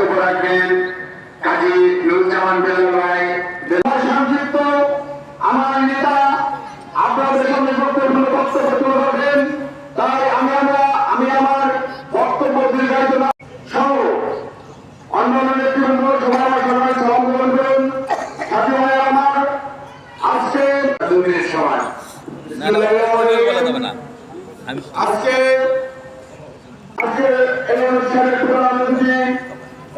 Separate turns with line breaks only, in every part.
বক্তব্য রাখবেন কাজী নুরুজ্জামান বেলাল ভাই সংক্ষিপ্ত আমার নেতা আপনাদের সামনে বক্তব্য বক্তব্য তুলে ধরবেন তাই আমি আমরা আমি আমার বক্তব্য দীর্ঘায়িত না সহ অন্যান্য নেতৃবৃন্দ সবাই আমার সবাই সালাম গ্রহণ করুন সাথী ভাই আমার আজকে সময়
না আমি
আজকে আজকে এই অনুষ্ঠানের প্রধান অতিথি জনাব অ্যাডভোকেট আলী ইসলাম নান্নু ভাই উপস্থিত রয়েছেন ডক্টর রহমান পান্না উপস্থিত রয়েছেন বিভিন্ন আহ, সদস্য রয়েছে
এই আপনাদেরকে আমার সংক্ষিপ্ত বক্তব্য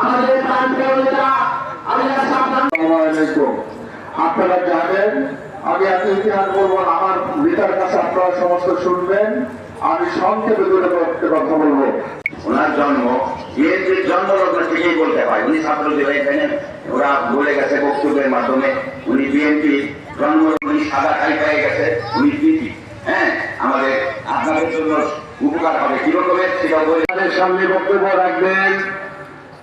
আমাদের সাবধান।
আপনারা জানেন আমি এত ইতিহাস বলব আমার নেতার কাছে আপনারা সমস্ত শুনবেন। আমি সংক্ষেপে দূরে কথা বলব।
ওনার জন্ম বিএনপির জন্মলগ্ন থেকেই বলতে হয়। উনি ছাত্রদের এখানে ওরা বলে গেছে বক্তব্যের মাধ্যমে উনি বিএনপি জন্ম উনি সাদা খাই পেয়ে গেছে উনি পিপি হ্যাঁ আমাদের আপনাদের জন্য উপকার হবে। কিরকমের সেটা বলে
সামনে বক্তব্য রাখবেন।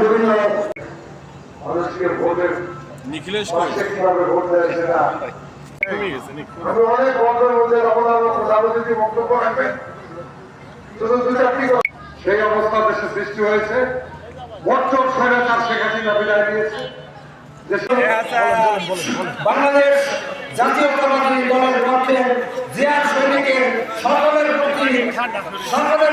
বিভিন্ন মানুষকে ভোটের
নিখিলেশ
কীভাবে ভোট দেয় সেটা। আমি অনেক বক্তব্যের মধ্যে আপনার রাজনীতি বক্তব্য রাখবেন শুধু দু চারটি সেই অবস্থা দেশে সৃষ্টি হয়েছে। বর্তমান স্বৈরাচার শেখ হাসিনা বিদায় দেশে
বাংলাদেশ জাতীয়তাবাদী দলের পক্ষে জিয়া সৈনিকের সকলের প্রতি সকলের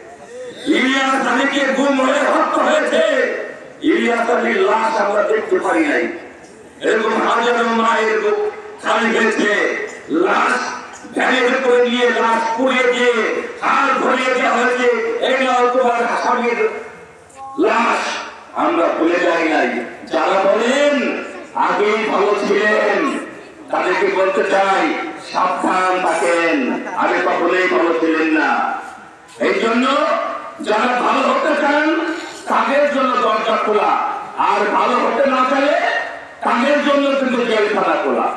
ইলিয়াস আলীকে গুম হয়ে হত্যা হয়েছে। ইলিয়াস আলীর লাশ আমরা দেখতে পারি নাই। এরকম হাজারো মায়ের বুক খালি হয়েছে। লাশ ভ্যানের করে নিয়ে লাশ পুড়িয়ে দিয়ে হাল ভরিয়ে দেওয়া হয়েছে। এগুলো তোমার আসামির লাশ আমরা ভুলে যাই নাই। যারা বলেন, আগেই ভালো ছিলেন, তাদেরকে বলতে চাই, সাবধান থাকেন। আগে কখনোই ভালো ছিলেন না। এই জন্য যারা ভালো হতে চান, তাদের জন্য দরজা খোলা। আর ভালো হতে না চাইলে তাদের জন্য কিন্তু জেলখানা খোলা।